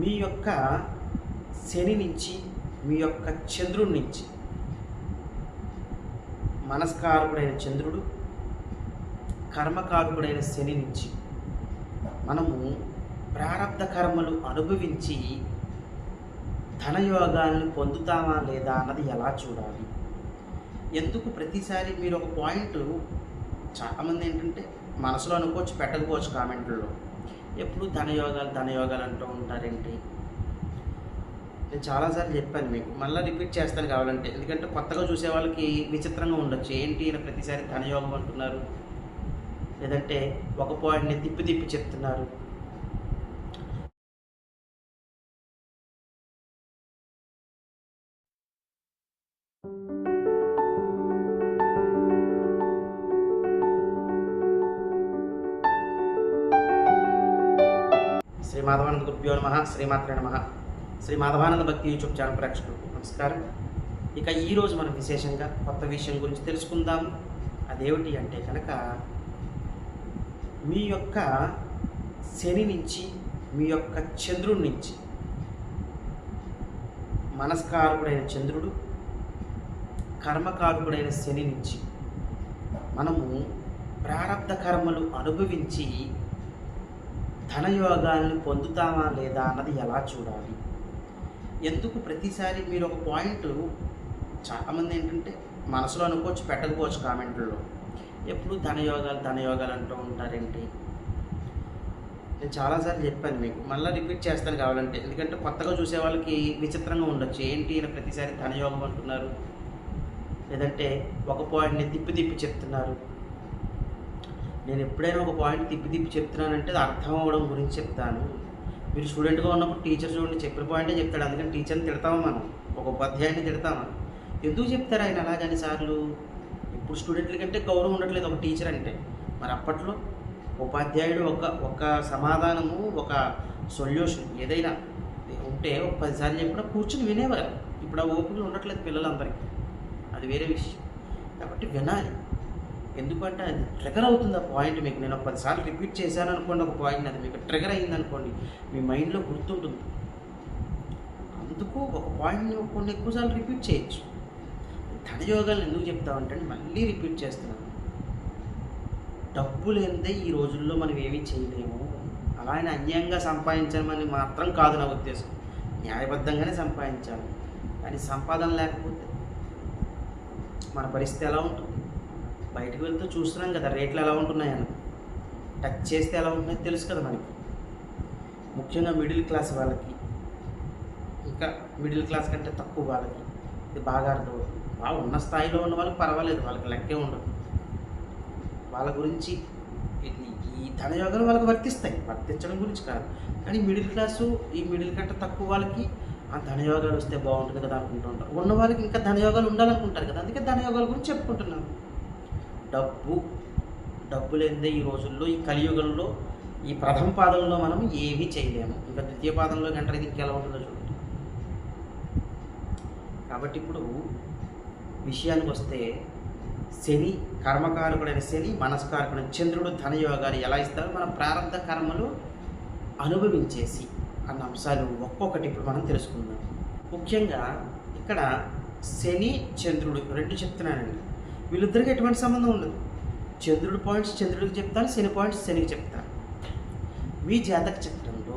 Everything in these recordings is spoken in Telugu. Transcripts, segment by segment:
మీ యొక్క శని నుంచి మీ యొక్క చంద్రుడి నుంచి. మనస్కారకుడైన చంద్రుడు కర్మకారకుడైన శని నుంచి మనము ప్రారంధ కర్మలు అనుభవించి ధనయోగాలను పొందుతామా లేదా అన్నది ఎలా చూడాలి? ఎందుకు ప్రతిసారి మీరు ఒక పాయింట్ చాలామంది ఏంటంటే మనసులో అనుకోవచ్చు పెట్టకపోవచ్చు కామెంట్లలో. ఎప్పుడు ధనయోగాలు ధనయోగాలు అంటూ ఉంటారేంటి? నేను చాలాసార్లు చెప్పాను మీకు. మళ్ళీ రిపీట్ చేస్తాను కావాలంటే. ఎందుకంటే కొత్తగా చూసే వాళ్ళకి విచిత్రంగా ఉండొచ్చు. ఏంటి ఈయన ప్రతిసారి ధనయోగం అంటున్నారు? లేదంటే ఒక పాయింట్ని తిప్పి తిప్పి చెప్తున్నారు? శ్రీ మాధవానంద గురుభ్యో నమ శ్రీమాత్రే నమ. శ్రీ మాధవానంద భక్తి యూట్యూబ్ ఛానల్ ప్రేక్షకులకు నమస్కారం. ఇక ఈరోజు మనం విశేషంగా కొత్త విషయం గురించి తెలుసుకుందాం. అదేమిటి అంటే కనుక మీ యొక్క శని నుంచి మీ యొక్క చంద్రుడి నుంచి మనస్కారకుడైన చంద్రుడు కర్మకారకుడైన శని నుంచి మనము ప్రారంధ కర్మలు అనుభవించి ధనయోగాలను పొందుతామా లేదా అన్నది ఎలా చూడాలి? ఎందుకు ప్రతిసారి మీరు ఒక పాయింట్ చాలామంది ఏంటంటే మనసులో అనుకోవచ్చు పెట్టకపోవచ్చు కామెంట్లలో. ఎప్పుడు ధనయోగాలు ధనయోగాలు అంటూ ఉంటారేంటి? నేను చాలాసార్లు చెప్పాను మీకు. మళ్ళీ రిపీట్ చేస్తాను కావాలంటే. ఎందుకంటే కొత్తగా చూసే వాళ్ళకి విచిత్రంగా ఉండొచ్చు. ఏంటి ఈయన ప్రతిసారి ధనయోగం అంటున్నారు? లేదంటే ఒక పాయింట్ని తిప్పి తిప్పి చెప్తున్నారు? నేను ఎప్పుడైనా ఒక పాయింట్ తిప్పి తిప్పి చెప్తున్నానంటే అది అర్థం అవ్వడం గురించి చెప్తాను. మీరు స్టూడెంట్గా ఉన్నప్పుడు టీచర్ చూడండి చెప్పిన పాయింటే చెప్తాడు. అందుకని టీచర్ని తిడతాము మనం. ఒక ఉపాధ్యాయుని తిడతాము ఎందుకు చెప్తారు ఆయన అలాగని సార్లు? ఇప్పుడు స్టూడెంట్ల కంటే గౌరవం ఉండట్లేదు ఒక టీచర్ అంటే. మరి అప్పట్లో ఉపాధ్యాయుడు ఒక ఒక సమాధానము ఒక సొల్యూషన్ ఏదైనా ఉంటే ఒక పదిసార్లు చెప్పినా కూర్చుని వినేవారు. ఇప్పుడు ఆ ఓపికలు ఉండట్లేదు పిల్లలందరికీ. అది వేరే విషయం. కాబట్టి వినాలి. ఎందుకంటే అది ట్రిగర్ అవుతుంది ఆ పాయింట్ మీకు. నేను పదిసార్లు రిపీట్ చేశాను అనుకోండి ఒక పాయింట్ అది మీకు ట్రిగర్ అయింది అనుకోండి మీ మైండ్లో గుర్తుంటుంది. అందుకు ఒక పాయింట్ని కొన్ని ఎక్కువసార్లు రిపీట్ చేయొచ్చు. ధనయోగాలు ఎందుకు చెప్తామంటే మళ్ళీ రిపీట్ చేస్తున్నాను. డబ్బు లేనిదే ఈ రోజుల్లో మనం ఏమీ చేయలేము. అలా ఆయన అన్యాయంగా సంపాదించమని మాత్రం కాదు నా ఉద్దేశం. న్యాయబద్ధంగానే సంపాదించాలి. కానీ సంపాదన లేకపోతే మన పరిస్థితి ఎలా ఉంటుంది? బయటకు వెళ్తూ చూస్తున్నాం కదా రేట్లు ఎలా ఉంటున్నాయని టచ్ చేస్తే ఎలా ఉంటున్నాయో తెలుసు కదా మనకి. ముఖ్యంగా మిడిల్ క్లాస్ వాళ్ళకి. ఇంకా మిడిల్ క్లాస్ కంటే తక్కువ వాళ్ళకి. ఇది బాగా అర్థమవుతుంది బాగా ఉన్న స్థాయిలో ఉన్న వాళ్ళకి పర్వాలేదు వాళ్ళకి లెక్కే ఉండదు. వాళ్ళ గురించి ఈ ధనయోగాలు వాళ్ళకి వర్తిస్తాయి. వర్తించడం గురించి కాదు. కానీ మిడిల్ క్లాసు ఈ మిడిల్ కంటే తక్కువ వాళ్ళకి ఆ ధనయోగాలు వస్తే బాగుంటుంది కదా అనుకుంటూ ఉంటారు. ఉన్న వాళ్ళకి ఇంకా ధనయోగాలు ఉండాలనుకుంటారు కదా. అందుకే ధనయోగాల గురించి చెప్పుకుంటున్నాను. డబ్బు డబ్బు లేనిదే ఈ రోజుల్లో ఈ కలియుగంలో ఈ ప్రథమ పాదంలో మనం ఏమీ చేయలేము. ఇంకా ద్వితీయ పాదంలో గంటలకి ఇంకెలా ఉంటుందో చూడండి కాబట్టి ఇప్పుడు విషయానికి వస్తే శని కర్మకారకుడైన శని మనస్కారకుడైన చంద్రుడు ధనయోగాలు ఎలా ఇస్తారో మన ప్రారంభ కర్మలు అనుభవించేసి అన్న అంశాలు ఒక్కొక్కటి ఇప్పుడు మనం తెలుసుకుందాం. ముఖ్యంగా ఇక్కడ శని చంద్రుడు రెండు చెప్తున్నానండి. వీళ్ళిద్దరికి ఎటువంటి సంబంధం ఉండదు. చంద్రుడు పాయింట్స్ చంద్రుడికి చెప్తాను శని పాయింట్స్ శనికి చెప్తాను మీ జాతక చిత్రంలో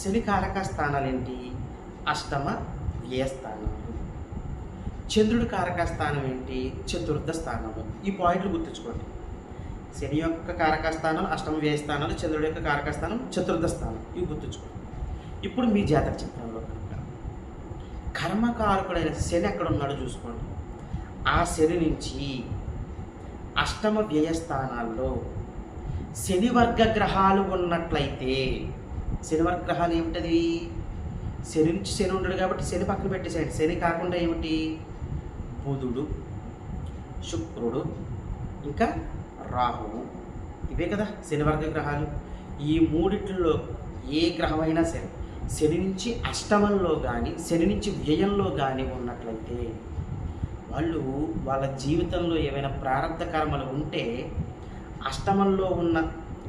శని కారక స్థానాలు ఏంటి అష్టమ వ్యయ స్థానాలు చంద్రుడి కారక స్థానం ఏంటి? చతుర్థ స్థానము. ఈ పాయింట్లు గుర్తుంచుకోండి. శని యొక్క కారక స్థానం అష్టమ వ్యయ స్థానాలు చంద్రుడి యొక్క కారక స్థానం చతుర్థ స్థానం. ఇవి గుర్తుంచుకోండి. ఇప్పుడు మీ జాతక చిత్రంలో కనుక కర్మకారకుడైన శని ఎక్కడ ఉన్నాడో చూసుకోండి. ఆ శని నుంచి అష్టమ వ్యయస్థానాల్లో శనివర్గ గ్రహాలు ఉన్నట్లయితే శనివర్గ గ్రహాలు ఏమిటది? శని నుంచి శని ఉండడు కాబట్టి శని పక్కన పెట్టేసేయండి. శని కాకుండా ఏమిటి? బుధుడు శుక్రుడు ఇంకా రాహువు. ఇవే కదా శనివర్గ గ్రహాలు ఈ మూడిట్లో ఏ గ్రహమైనా సరే శని నుంచి అష్టమంలో కానీ శని నుంచి వ్యయంలో కానీ ఉన్నట్లయితే వాళ్ళు వాళ్ళ జీవితంలో ఏమైనా ప్రారంభ కర్మలు ఉంటే అష్టమంలో ఉన్న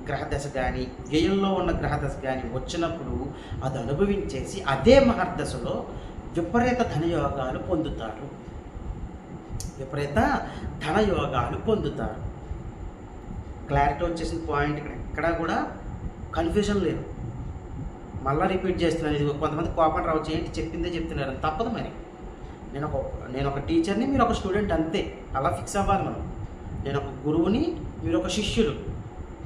గ్రహదశ కానీ వ్యయంలో ఉన్న గ్రహదశ కానీ వచ్చినప్పుడు అది అనుభవించేసి అదే మహర్దశలో విపరీత ధనయోగాలు పొందుతారు. విపరీత ధనయోగాలు పొందుతారు. క్లారిటీ వచ్చేసిన పాయింట్ ఇక్కడ. ఎక్కడా కూడా కన్ఫ్యూజన్ లేదు. మళ్ళీ రిపీట్ చేస్తున్నాను. ఇది కొంతమంది కోపం రావచ్చు. ఏంటి? చెప్పిందే చెప్తున్నారు. తప్పదు మరి. నేను ఒక నేను ఒక టీచర్ని మీరు ఒక స్టూడెంట్ అంతే. అలా ఫిక్స్ అవ్వాలి మనం. నేను ఒక గురువుని మీరు ఒక శిష్యులు.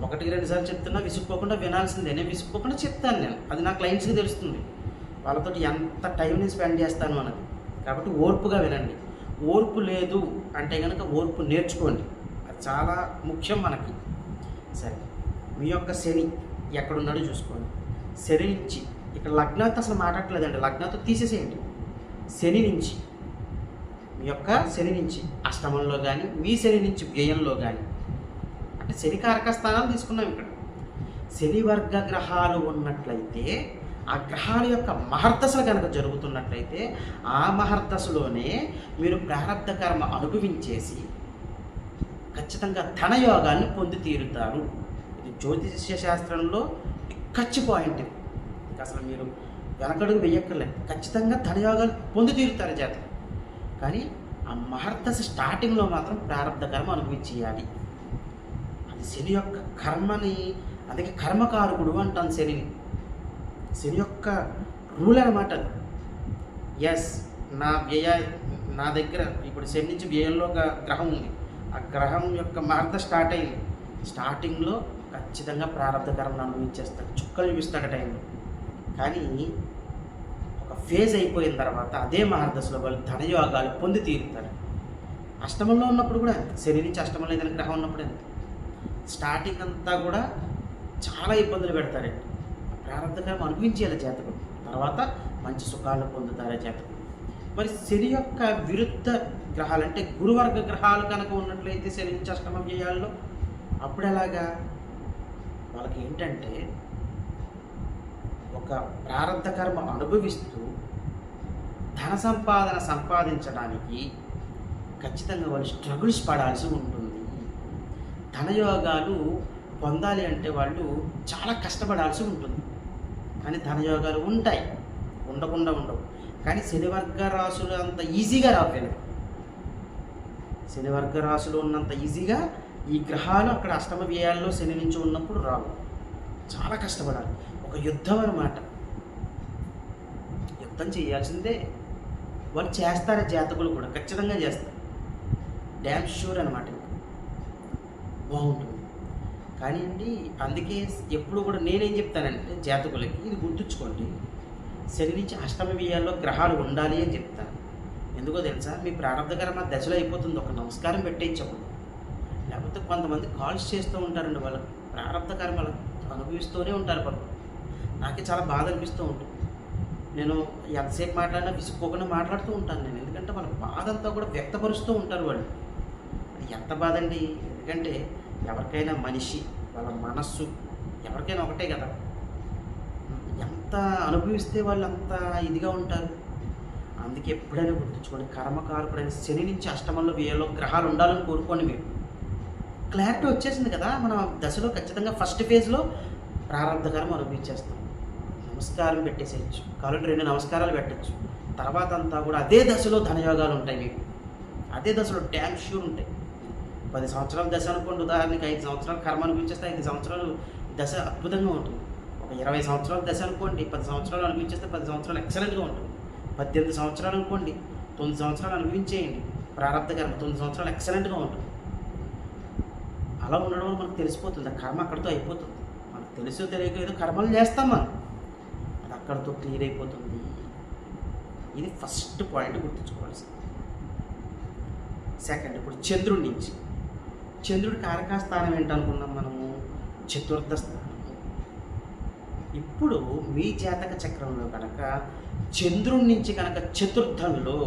ఒకటికి రెండు సార్లు చెప్తున్నా విసుక్కోకుండా వినాల్సిందే. నేను విసుక్కోకుండా చెప్తాను నేను. అది నా క్లయింట్స్కి తెలుస్తుంది. వాళ్ళతో ఎంత టైంని స్పెండ్ చేస్తాను అన్నది. కాబట్టి ఓర్పుగా వినండి. ఓర్పు లేదు అంటే కనుక ఓర్పు నేర్చుకోండి. అది చాలా ముఖ్యం మనకి. సరే. మీ యొక్క శని ఎక్కడున్నాడో చూసుకోండి. శని నుంచి ఇక్కడ లగ్నాతో అసలు మాట్లాడలేదండి లగ్నాతో తీసేసేయండి. శని నుంచి యొక్క శని నుంచి అష్టమంలో కానీ మీ శని నుంచి వ్యయంలో కానీ అంటే శని కారక స్థానాలు తీసుకున్నాం ఇక్కడ. శని వర్గ గ్రహాలు ఉన్నట్లయితే ఆ గ్రహాల యొక్క మహర్దశలు కనుక జరుగుతున్నట్లయితే ఆ మహర్దశలోనే మీరు ప్రారంభ కర్మ అనుభవించేసి ఖచ్చితంగా ధనయోగాన్ని పొంది తీరుతారు. ఇది జ్యోతిష్య శాస్త్రంలో ఖర్చు పాయింట్. ఇంకా అసలు మీరు వెనకడుగు వెయ్యక్కర్లేదు ఖచ్చితంగా ధనయోగాలు పొంది తీరుతారు జాతకం. కానీ ఆ మహర్దశ స్టార్టింగ్లో మాత్రం ప్రారంభ కర్మ అనుభవించేయాలి. అది శని యొక్క కర్మని అందుకే కర్మకారకుడు అంటాను శనిని. శని యొక్క రూల్ అనమాట ఎస్ నా వ్యయ నా దగ్గర ఇప్పుడు శని నుంచి వ్యయంలో ఒక గ్రహం ఉంది. ఆ గ్రహం యొక్క మార్త స్టార్ట్ అయింది. స్టార్టింగ్లో ఖచ్చితంగా ప్రారంభ కర్మను అనుభవించేస్తాడు. చుక్కలు చూపిస్తాడు టైంలో. కానీ ఫేజ్ అయిపోయిన తర్వాత అదే మహర్దశలో వాళ్ళు ధనయోగాలు పొంది తీరుతారు. అష్టమంలో ఉన్నప్పుడు కూడా అంతే. శని నుంచి అష్టమంలో ఏదైనా గ్రహం ఉన్నప్పుడు ఎంత స్టార్టింగ్ అంతా కూడా చాలా ఇబ్బందులు పెడతారండి. ప్రారంభకరం అనుభవించేయాలి చేతకు తర్వాత మంచి సుఖాలు పొందుతారా జాతకుడు మరి శని యొక్క విరుద్ధ గ్రహాలు అంటే గురువర్గ గ్రహాలు కనుక ఉన్నట్లయితే శని నుంచి అష్టమ చేయాలో అప్పుడు ఎలాగా? వాళ్ళకి ఏంటంటే ఒక ప్రారంధ కర్మ అనుభవిస్తూ ధన సంపాదన సంపాదించడానికి ఖచ్చితంగా వాళ్ళు స్ట్రగుల్స్ పడాల్సి ఉంటుంది. ధనయోగాలు పొందాలి అంటే వాళ్ళు చాలా కష్టపడాల్సి ఉంటుంది. కానీ ధనయోగాలు ఉంటాయి. ఉండకుండా ఉండవు. కానీ శనివర్గ రాసులు అంత ఈజీగా రావాలి శనివర్గ రాసులు ఉన్నంత ఈజీగా ఈ గ్రహాలు అక్కడ అష్టమ వ్యయాల్లో శని నుంచి ఉన్నప్పుడు రావు. చాలా కష్టపడాలి. ఒక యుద్ధం అనమాట యుద్ధం చేయాల్సిందే. వాళ్ళు చేస్తారు జాతకులు కూడా ఖచ్చితంగా చేస్తారు. డ్యామ్ షూర్ అనమాట బాగుంటుంది. కానీ అండి అందుకే ఎప్పుడు కూడా నేనేం చెప్తానంటే జాతకులకి ఇది గుర్తుంచుకోండి. శని నుంచి అష్టమ వ్యయాల్లో గ్రహాలు ఉండాలి అని చెప్తాను ఎందుకో తెలుసా? మీ ప్రారంభకరమ దశలో అయిపోతుంది. ఒక నమస్కారం పెట్టేయచ్చప్పుడు లేకపోతే కొంతమంది కాల్స్ చేస్తూ ఉంటారండి వాళ్ళకి. ప్రారంభ కర్మలు అనుభవిస్తూనే ఉంటారు వాళ్ళు నాకే చాలా బాధ అనిపిస్తూ ఉంటుంది. నేను ఎంతసేపు మాట్లాడినా విసుక్కోకుండా మాట్లాడుతూ ఉంటాను నేను. ఎందుకంటే వాళ్ళ బాధ అంతా కూడా వ్యక్తపరుస్తూ ఉంటారు వాళ్ళు. అది ఎంత బాధ అండి? ఎందుకంటే ఎవరికైనా మనిషి వాళ్ళ మనస్సు ఎవరికైనా ఒకటే కదా. ఎంత అనుభవిస్తే వాళ్ళు అంత ఇదిగా ఉంటారు. అందుకే ఎప్పుడైనా గుర్తుంచుకోండి కర్మకారకుడైన శని నుంచి అష్టమంలో వేయలో గ్రహాలు ఉండాలని కోరుకోండి మీరు. క్లారిటీ వచ్చేసింది కదా మన దశలో ఖచ్చితంగా ఫస్ట్ ఫేజ్లో ప్రారంభకరం అనుభవించేస్తాం. నమస్కారం పెట్టేసేయచ్చు. కాబట్టి రెండు నమస్కారాలు పెట్టచ్చు. తర్వాత అంతా కూడా అదే దశలో ధనయోగాలు ఉంటాయి మీకు. అదే దశలో డ్యామ్ షూర్ ఉంటాయి. పది సంవత్సరాల దశ అనుకోండి. ఉదాహరణకి ఐదు సంవత్సరాలు కర్మ అనిపించేస్తే ఐదు సంవత్సరాలు దశ అద్భుతంగా ఉంటుంది. ఒక ఇరవై సంవత్సరాల దశ అనుకోండి పది సంవత్సరాలు అనిపించేస్తే పది సంవత్సరాలు ఎక్సలెంట్గా ఉంటుంది. పద్దెనిమిది సంవత్సరాలు అనుకోండి తొమ్మిది సంవత్సరాలు అనుభవించేయండి. ప్రారంభ కర్మ తొమ్మిది సంవత్సరాలు ఎక్సలెంట్గా ఉంటుంది. అలా ఉండడం వల్ల మనకు తెలిసిపోతుంది. ఆ కర్మ అక్కడితో అయిపోతుంది. మనకు తెలుసో తెలియక ఏదో కర్మలు చేస్తాం మనం. అక్కడితో క్లియర్ అయిపోతుంది. ఇది ఫస్ట్ పాయింట్ గుర్తుంచుకోవాల్సింది. సెకండ్ ఇప్పుడు చంద్రుడి నుంచి. చంద్రుడి కారకా స్థానం ఏంటనుకున్నాం మనము? చతుర్థ స్థానం. ఇప్పుడు మీ జాతక చక్రంలో కనుక చంద్రుడి నుంచి కనుక చతుర్థంలో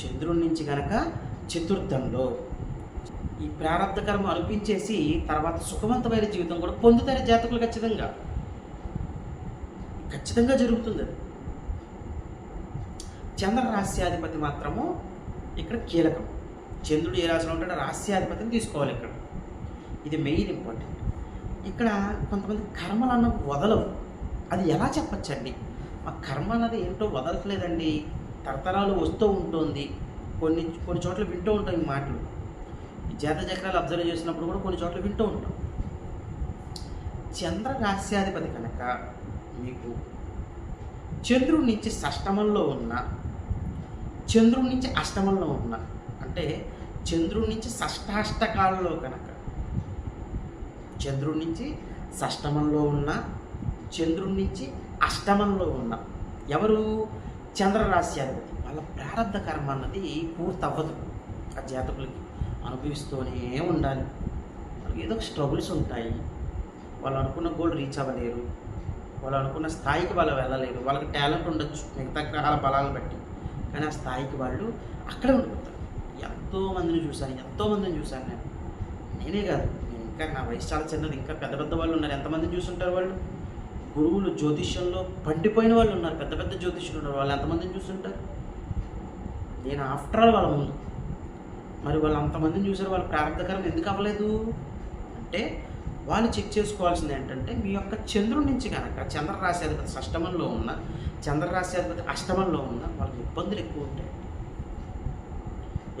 చంద్రుడి నుంచి కనుక చతుర్థంలో ఈ ప్రారంభ కర్మ అనిపించేసి తర్వాత సుఖవంతమైన జీవితం కూడా పొందుతారు జాతకులు ఖచ్చితంగా. ఖచ్చితంగా జరుగుతుంది. అది చంద్ర రాస్యాధిపతి మాత్రము ఇక్కడ కీలకం. చంద్రుడు ఏ రాశిలో ఉంటాడో రాస్యాధిపతిని తీసుకోవాలి ఇక్కడ. ఇది మెయిన్ ఇంపార్టెంట్. ఇక్కడ కొంతమంది కర్మలు అన్న వదలవు అది ఎలా చెప్పచ్చండి? ఆ కర్మ అన్నది ఏంటో వదలట్లేదండి. తరతరాలు వస్తూ ఉంటుంది. కొన్ని కొన్ని చోట్ల వింటూ ఉంటాం ఈ మాటలు. జాత చక్రాలు అబ్జర్వ్ చేసినప్పుడు కూడా కొన్ని చోట్ల వింటూ ఉంటాం. చంద్ర రాస్యాధిపతి కనుక మీకు చంద్రుడి నుంచి షష్టమంలో ఉన్న చంద్రుడి నుంచి అష్టమంలో ఉన్న అంటే చంద్రుడి నుంచి షష్టాష్టకాలలో కనుక చంద్రుడి నుంచి షష్టమంలో ఉన్న చంద్రుడి నుంచి అష్టమంలో ఉన్న ఎవరు? చంద్రరాశ్యాధిపతి వాళ్ళ ప్రారంభ కర్మ అన్నది పూర్తి అవ్వదు ఆ జాతకులకి అనుభవిస్తూనే ఉండాలి. వాళ్ళకి ఏదో ఒక స్ట్రగుల్స్ ఉంటాయి. వాళ్ళు అనుకున్న గోల్ రీచ్ అవ్వలేరు. వాళ్ళు అనుకున్న స్థాయికి వాళ్ళు వెళ్ళలేరు. వాళ్ళకి టాలెంట్ ఉండొచ్చు. మిగతా గ్రహాల బలాలను బట్టి. కానీ ఆ స్థాయికి వాళ్ళు అక్కడే ఉండిపోతారు. ఎంతో మందిని చూశాను. ఎంతో మందిని చూశాను నేను. నేనే కాదు. నేను ఇంకా నా వయసు చాలా చిన్నది. ఇంకా పెద్ద పెద్ద వాళ్ళు ఉన్నారు. ఎంతమందిని చూసుంటారు వాళ్ళు? గురువులు జ్యోతిష్యంలో పండిపోయిన వాళ్ళు ఉన్నారు. పెద్ద పెద్ద జ్యోతిష్యులు ఉన్నారు. వాళ్ళు ఎంతమందిని చూస్తుంటారు నేను ఆఫ్టర్ ఆల్ వాళ్ళ ముందు. మరి వాళ్ళు అంతమందిని చూసారు వాళ్ళ ప్రారంభకరం ఎందుకు అవ్వలేదు? అంటే వాళ్ళు చెక్ చేసుకోవాల్సింది ఏంటంటే మీ యొక్క చంద్రుడి నుంచి కనుక చంద్ర అష్టమంలో ఉన్న చంద్రరాశ్యాధిపతి అష్టమంలో ఉన్న వాళ్ళకి ఇబ్బందులు ఎక్కువ ఉంటాయి.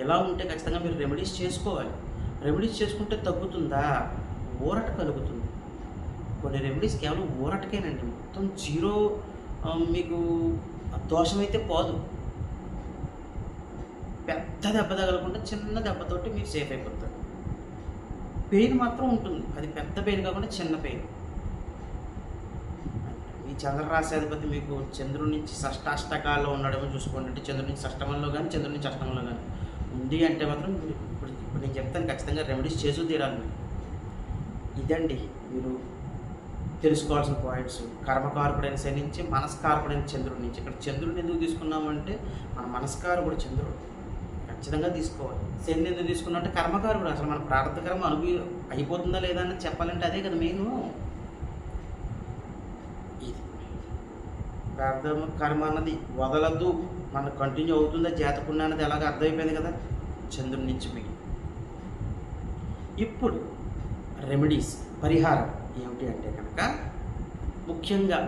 ఎలా ఉంటే ఖచ్చితంగా మీరు రెమెడీస్ చేసుకోవాలి. రెమెడీస్ చేసుకుంటే తగ్గుతుందా? ఊరట కలుగుతుంది. కొన్ని రెమెడీస్ కేవలం ఊరటకేనండి. మొత్తం జీరో మీకు దోషమైతే పోదు. పెద్ద దెబ్బ తగలకుండా చిన్న దెబ్బతోటి మీరు సేఫ్ అయిపోతారు. పెయిన్ మాత్రం ఉంటుంది. అది పెద్ద పెయిన్ కాకుండా చిన్న పెయిన్ ఈ చంద్రరాశాధిపతి మీకు చంద్రుడి నుంచి షష్టాష్టకాల్లో ఉండడమే చూసుకోండి. అంటే చంద్రుడి నుంచి షష్టమంలో కానీ చంద్రుడి నుంచి అష్టమంలో కానీ ఉంది అంటే మాత్రం ఇప్పుడు ఇప్పుడు నేను చెప్తాను ఖచ్చితంగా రెమెడీస్ చేసు తీరాలి ఇదండి మీరు తెలుసుకోవాల్సిన పాయింట్స్. కర్మకారకుడైన శని నుంచి మనస్కారకుడైన చంద్రుడి నుంచి. ఇక్కడ చంద్రుడిని ఎందుకు తీసుకున్నామంటే మన మనస్కారకుడు చంద్రుడు. ఖచ్చితంగా తీసుకోవాలి. శని ఎందుకు కర్మకారుడు అసలు మన ప్రారంభ కర్మ అనుభవి అయిపోతుందా లేదా అని చెప్పాలంటే అదే కదా మెయిన్. ఇది. ప్రారంభ కర్మ అన్నది వదలదు మన కంటిన్యూ అవుతుందా జాతకుండా అన్నది ఎలాగ అర్థమైపోయింది కదా చంద్రుడి నుంచి మీకు ఇప్పుడు రెమెడీస్ పరిహారం ఏమిటి అంటే కనుక ముఖ్యంగా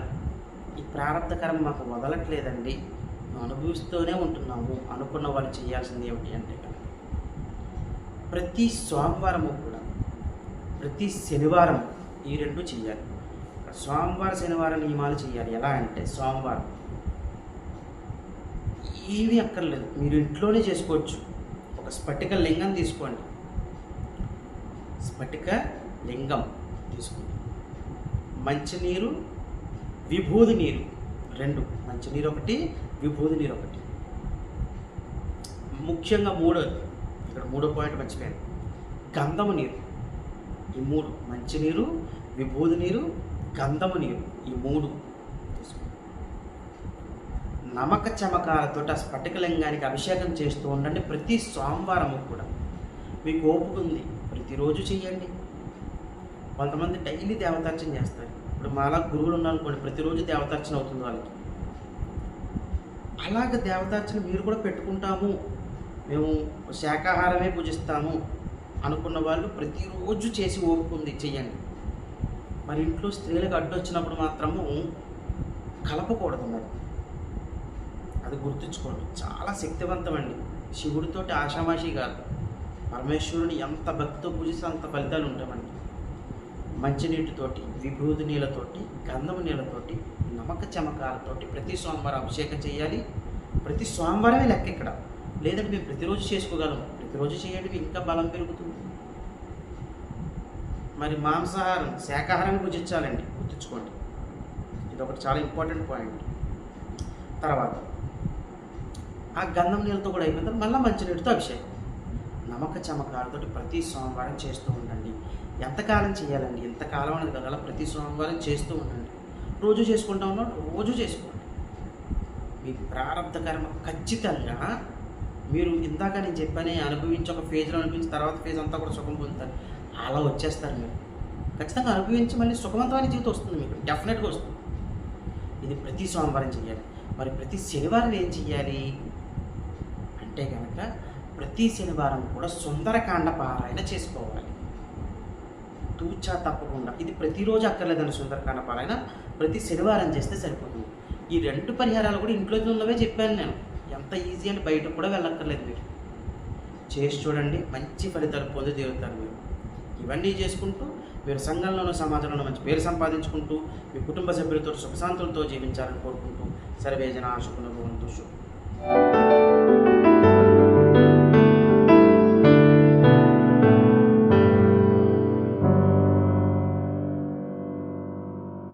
ఈ ప్రారంభ కర్మ మాకు వదలట్లేదండి. అనుభవిస్తూనే ఉంటున్నాము. అనుకున్న వాళ్ళు చేయాల్సింది ఏమిటి అంటే ప్రతి సోమవారము కూడా ప్రతి శనివారం ఈ రెండు చేయాలి. సోమవారం శనివారం నియమాలు చేయాలి. ఎలా అంటే సోమవారం. ఏమీ అక్కర్లేదు. మీరు ఇంట్లోనే చేసుకోవచ్చు. ఒక స్ఫటిక లింగం తీసుకోండి. స్ఫటిక లింగం తీసుకోండి. మంచినీరు విభూది నీరు రెండు. మంచినీరు ఒకటి విభూది నీరు ఒకటి ముఖ్యంగా మూడోది ఇక్కడ మూడో పాయింట్ మర్చిపోయాను. గంధము నీరు. ఈ మూడు మంచినీరు విభూది నీరు గంధము నీరు. ఈ మూడు నమక చమకాలతో ఆ స్ఫటికలింగానికి అభిషేకం చేస్తూ ఉండండి ప్రతి సోమవారము కూడా. మీకు ఓపిక ఉంది. ప్రతిరోజు చెయ్యండి. కొంతమంది డైలీ దేవతార్చన చేస్తారు. ఇప్పుడు మాలా గురువులు ఉన్నారనుకోండి ప్రతిరోజు దేవతార్చన అవుతుంది వాళ్ళకి. అలాగ దేవతార్చన మీరు కూడా పెట్టుకుంటాము. మేము శాకాహారమే పూజిస్తాము అనుకున్న వాళ్ళు ప్రతిరోజు చేసి ఓపుకుంది చెయ్యండి. మరి ఇంట్లో స్త్రీలకు అడ్డొచ్చినప్పుడు మాత్రము కలపకూడదు మరి. అది గుర్తుంచుకోండి. చాలా శక్తివంతమండి. శివుడితోటి ఆషామాషి కాదు. పరమేశ్వరుని ఎంత భక్తితో పూజిస్తే అంత ఫలితాలు ఉంటామండి. మంచినీటితోటి విభూతి నీళ్ళతోటి గంధము నీళ్ళతోటి నమక చమకాలతోటి ప్రతి సోమవారం అభిషేకం చేయాలి. ప్రతి సోమవారమే లెక్క ఇక్కడ. లేదంటే మేము ప్రతిరోజు చేసుకోగలం. ప్రతిరోజు చేయండి ఇంకా బలం పెరుగుతుంది. మరి మాంసాహారం శాకాహారాన్ని పూజించాలండి గుర్తుంచుకోండి. ఇది ఒకటి చాలా ఇంపార్టెంట్ పాయింట్. తర్వాత ఆ గంధం నీళ్ళతో కూడా అయిపోయిన తర్వాత మళ్ళీ మంచినీటితో అభిషేకం. నమ్మక చమకాలతోటి ప్రతి సోమవారం చేస్తూ ఉండండి. ఎంతకాలం చేయాలండి? ఎంతకాలం అనేది కదా ప్రతి సోమవారం చేస్తూ ఉండండి. రోజు చేసుకుంటా ఉన్నాడు రోజు చేసుకోండి. మీ ప్రారంభ కర్మ ఖచ్చితంగా మీరు ఇందాక నేను చెప్పానే అనుభవించి ఒక ఫేజ్లో అనుభవించి తర్వాత ఫేజ్ అంతా కూడా సుఖం పొందుతారు. అలా వచ్చేస్తారు మీరు. ఖచ్చితంగా అనుభవించి మళ్ళీ సుఖవంతమైన జీవితం వస్తుంది మీకు. డెఫినెట్గా వస్తుంది. ఇది ప్రతి సోమవారం చేయాలి. మరి ప్రతి శనివారం ఏం చేయాలి? అంటే కనుక ప్రతి శనివారం కూడా సుందరకాండ పారాయణ చేసుకోవాలి. తూచా తప్పకుండా ఇది ప్రతిరోజు అక్కర్లేదని సుందరకాండ పారాయణ ప్రతి శనివారం చేస్తే సరిపోతుంది. ఈ రెండు పరిహారాలు కూడా ఇంట్లో ఉన్నవే చెప్పాను నేను. ఎంత ఈజీ అని బయటకు కూడా వెళ్ళక్కర్లేదు మీరు. చేసి చూడండి మంచి ఫలితాలు పొంది తీరుతారు మీరు. ఇవన్నీ చేసుకుంటూ మీరు సంఘంలోనూ సమాజంలోనూ మంచి పేరు సంపాదించుకుంటూ మీ కుటుంబ సభ్యులతో సుఖశాంతులతో జీవించాలని కోరుకుంటూ సర్వేజన శుభ్రభవంతు శుభ.